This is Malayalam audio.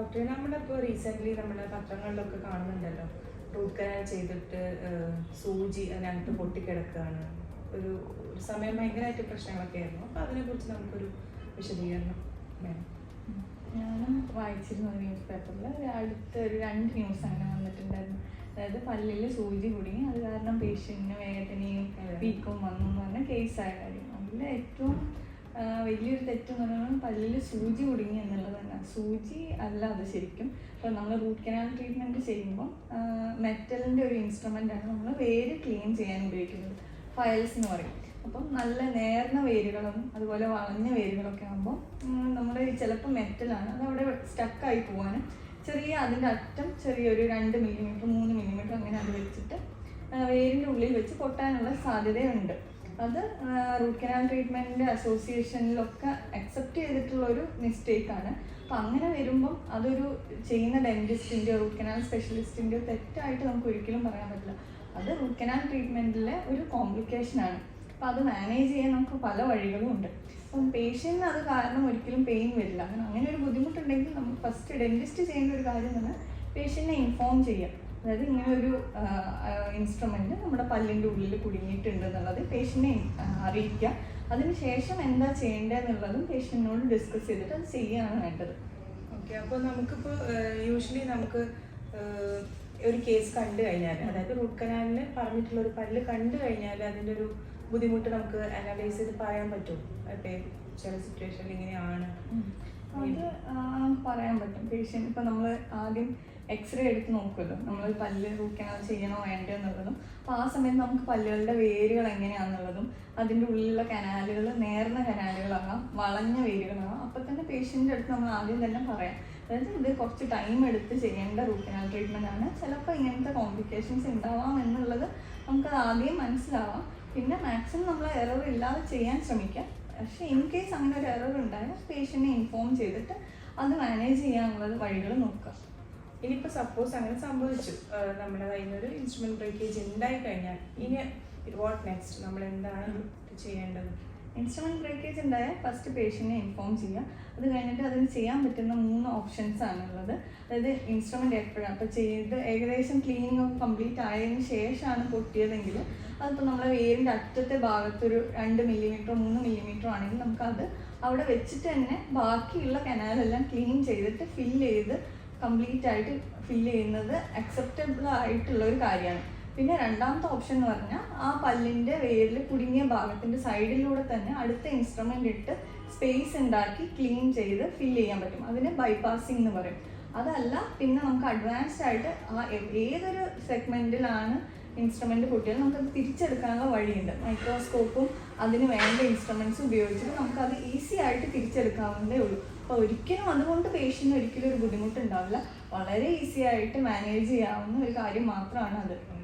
ഡോക്ടറെ നമ്മളിപ്പോൾ റീസെന്റ്ലി നമ്മുടെ പത്രങ്ങളിലൊക്കെ കാണുന്നുണ്ടല്ലോ. റൂട്ട് കനാൽ ചെയ്തിട്ട് സൂചി അതിനകത്ത് പൊട്ടിക്കിടക്കുകയാണ് ഒരു ഒരു സമയം ഭയങ്കരമായിട്ട് പ്രശ്നങ്ങളൊക്കെ ആയിരുന്നു. അപ്പോൾ അതിനെക്കുറിച്ച് നമുക്കൊരു വിശദീകരണം വേണം. ഞാനും വായിച്ചിരുന്നു ന്യൂസ് പേപ്പറിൽ അടുത്ത ഒരു രണ്ട് ന്യൂസ് അങ്ങനെ വന്നിട്ടുണ്ടായിരുന്നു. അതായത് പല്ലിൽ സൂചി കുടുങ്ങി അത് കാരണം പേഷ്യന്റിന് വേദനയും. വീക്കും വന്നു എന്ന് പറഞ്ഞ കേസായ കാര്യം. അതിൽ ഏറ്റവും വലിയൊരു തെറ്റെന്ന് പറയുന്നത് പല്ലിൽ സൂചി കുടുങ്ങി എന്നുള്ളത് തന്നെ സൂചി അല്ല അത് ശരിക്കും. ഇപ്പോൾ നമ്മൾ റൂട്ട് കനാൽ ട്രീറ്റ്മെന്റ് ചെയ്യുമ്പോൾ മെറ്റലിന്റെ ഒരു ഇൻസ്ട്രുമെന്റ് ആണ് നമ്മൾ വേര് ക്ലീൻ ചെയ്യാൻ ഉപയോഗിക്കുന്നത്. ഫയൽസ് എന്ന് പറയും. അപ്പം നല്ല നേർന്ന വേരുകളും അതുപോലെ വളഞ്ഞ വേരുകളൊക്കെ ആകുമ്പോൾ നമ്മൾ ചിലപ്പോൾ മെറ്റലാണ്. അത് അവിടെ സ്റ്റക്കായി പോകാനും ചെറിയ അതിന്റെ അറ്റം ചെറിയൊരു രണ്ട് മില്ലിമീറ്റർ മൂന്ന് മില്ലിമീറ്റർ അങ്ങനെ അത് വെച്ചിട്ട് വേരിന്റെ ഉള്ളിൽ വെച്ച് പൊട്ടാനുള്ള സാധ്യതയുണ്ട്. അത് റൂട്ട് കനാൽ ട്രീറ്റ്മെന്റിന്റെ അസോസിയേഷനിലൊക്കെ അക്സെപ്റ്റ് ചെയ്തിട്ടുള്ള ഒരു മിസ്റ്റേക്കാണ് അപ്പം അങ്ങനെ വരുമ്പം അതൊരു ചെയ്യുന്ന ഡെന്റിസ്റ്റിന്റെയോ റൂട്ട് കനാൽ സ്പെഷ്യലിസ്റ്റിന്റെയോ തെറ്റായിട്ട് നമുക്ക് ഒരിക്കലും പറയാൻ പറ്റില്ല. അത് റൂട്ട് കനാൽ ട്രീറ്റ്മെന്റിലെ ഒരു കോംപ്ലിക്കേഷനാണ് അപ്പം അത് മാനേജ് ചെയ്യാൻ നമുക്ക് പല വഴികളും ഉണ്ട് അപ്പം പേഷ്യന്റിന് അത് കാരണം ഒരിക്കലും പെയിൻ വരില്ല. അങ്ങനെ അങ്ങനെ ഒരു ബുദ്ധിമുട്ടുണ്ടെങ്കിൽ നമുക്ക് ഫസ്റ്റ് ഡെന്റിസ്റ്റ് ചെയ്യേണ്ട ഒരു കാര്യം തന്നെ പേഷ്യന്റിനെ ഇൻഫോം ചെയ്യാം. അതായത് ഇങ്ങനെ ഒരു ഇൻസ്ട്രുമെന്റ് നമ്മുടെ പല്ലിന്റെ ഉള്ളിൽ കുടുങ്ങിയിട്ടുണ്ട് എന്നുള്ളത് പേഷ്യന്റിനെ അറിയിക്കുക. അതിനുശേഷം എന്താ ചെയ്യേണ്ടതെന്നുള്ളതും പേഷ്യന്റിനോട് ഡിസ്കസ് ചെയ്തിട്ട് അത് ചെയ്യുകയാണ് വേണ്ടത്. ഓക്കെ അപ്പോൾ നമുക്കിപ്പോൾ യൂഷ്വലി നമുക്ക് ഒരു കേസ് കണ്ടു കഴിഞ്ഞാൽ അതായത് റൂട്ട് കനാലിന് പറഞ്ഞിട്ടുള്ള ഒരു പല്ല് കണ്ടു കഴിഞ്ഞാൽ അതിന്റെ ഒരു ബുദ്ധിമുട്ട് നമുക്ക് അനലൈസ് ചെയ്ത് പറയാൻ പറ്റും. ചില സിറ്റുവേഷനിൽ ഇങ്ങനെയാണ്. അത് പറയാൻ പറ്റും. പേഷ്യന്റ് ഇപ്പം നമ്മൾ ആദ്യം എക്സ്റേ എടുത്ത് നോക്കുമല്ലോ. നമ്മൾ പല്ല് റൂട്ട് കനാൽ ചെയ്യണോ വേണ്ടോ എന്നുള്ളതും അപ്പോൾ ആ സമയത്ത് നമുക്ക് പല്ലുകളുടെ വേരുകൾ എങ്ങനെയാണെന്നുള്ളതും അതിന്റെ ഉള്ളിലുള്ള കനാലുകൾ നേർന്ന കനാലുകളാകാം വളഞ്ഞ വേരുകളാകാം. അപ്പോൾ തന്നെ പേഷ്യന്റെ അടുത്ത് നമ്മൾ ആദ്യം തന്നെ പറയാം. അതായത് ഇത് കുറച്ച് ടൈം എടുത്ത് ചെയ്യേണ്ട റൂട്ട് ട്രീറ്റ്മെന്റ് ആണ്. ചിലപ്പോൾ ഇങ്ങനത്തെ കോംപ്ലിക്കേഷൻസ് ഉണ്ടാവാം എന്നുള്ളത് നമുക്കത് ആദ്യം മനസ്സിലാവാം. പിന്നെ മാക്സിമം നമ്മൾ എറർ ഇല്ലാതെ ചെയ്യാൻ ശ്രമിക്കാം. പക്ഷേ ഇൻ കേസ് അങ്ങനെ ഒരു എറർ ഉണ്ടായാൽ പേഷ്യന്റിനെ ഇൻഫോം ചെയ്തിട്ട് അത് മാനേജ് ചെയ്യാനുള്ളത് വഴികൾ നോക്കുക. ഇനിയിപ്പോൾ സപ്പോസ് അങ്ങനെ സംഭവിച്ചു. നമ്മുടെ കയ്യിൽ നിന്ന് ഒരു ഇൻസ്ട്രുമെന്റ് ബ്രേക്കേജ് ഉണ്ടായി കഴിഞ്ഞാൽ ഇനി വാട്ട് നെക്സ്റ്റ് നമ്മൾ എന്താണ് ചെയ്യേണ്ടത്? ഇൻസ്ട്രുമെന്റ് ബ്രേക്കേജ് ഉണ്ടായാൽ ഫസ്റ്റ് പേഷ്യന്റിനെ ഇൻഫോം ചെയ്യുക. അത് കഴിഞ്ഞിട്ട് അതിന് ചെയ്യാൻ പറ്റുന്ന മൂന്ന് ഓപ്ഷൻസ് ആണുള്ളത്. അതായത് ഇൻസ്ട്രുമെന്റ് എപ്പോഴാണ് അപ്പോൾ ചെയ്ത് ഏകദേശം ക്ലീനിങ് ഒക്കെ കംപ്ലീറ്റ് ആയതിന് ശേഷമാണ് പൊട്ടിയതെങ്കിൽ അതിപ്പോൾ നമ്മൾ വേരിന്റെ അറ്റത്തെ ഭാഗത്തൊരു രണ്ട് മില്ലിമീറ്ററോ മൂന്ന് മില്ലിമീറ്ററോ ആണെങ്കിൽ നമുക്കത് അവിടെ വെച്ചിട്ട് തന്നെ ബാക്കിയുള്ള കനാലെല്ലാം ക്ലീൻ ചെയ്തിട്ട് ഫില്ല് ചെയ്ത് കംപ്ലീറ്റ് ആയിട്ട് ഫില്ല് ചെയ്യുന്നത് അക്സെപ്റ്റബിൾ ആയിട്ടുള്ള ഒരു കാര്യമാണ്. പിന്നെ രണ്ടാമത്തെ ഓപ്ഷൻ എന്ന് പറഞ്ഞാൽ ആ പല്ലിന്റെ വേരിൽ കുടുങ്ങിയ ഭാഗത്തിന്റെ സൈഡിലൂടെ തന്നെ അടുത്ത ഇൻസ്ട്രുമെന്റ് ഇട്ട് സ്പേസ് ഉണ്ടാക്കി ക്ലീൻ ചെയ്ത് ഫില്ല് ചെയ്യാൻ പറ്റും. അതിന് ബൈപ്പാസിംഗ് എന്ന് പറയും. അതല്ല പിന്നെ നമുക്ക് അഡ്വാൻസ്ഡ് ആയിട്ട് ആ ഏതൊരു സെഗ്മെന്റിലാണ് ഇൻസ്ട്രുമെന്റ് പൊട്ടിയാൽ നമുക്കത് തിരിച്ചെടുക്കാനുള്ള വഴിയുണ്ട്. മൈക്രോസ്കോപ്പും അതിന് വേണ്ട ഇൻസ്ട്രുമെന്റ്സ് ഉപയോഗിച്ചിട്ട് നമുക്കത് ഈസി ആയിട്ട് തിരിച്ചെടുക്കാവുന്നതേ ഉള്ളൂ. അപ്പോൾ ഒരിക്കലും അതുകൊണ്ട് പേഷ്യന്റ് ഒരിക്കലും ഒരു ബുദ്ധിമുട്ടുണ്ടാവില്ല. വളരെ ഈസി ആയിട്ട് മാനേജ് ചെയ്യാവുന്ന ഒരു കാര്യം മാത്രമാണ് അത്.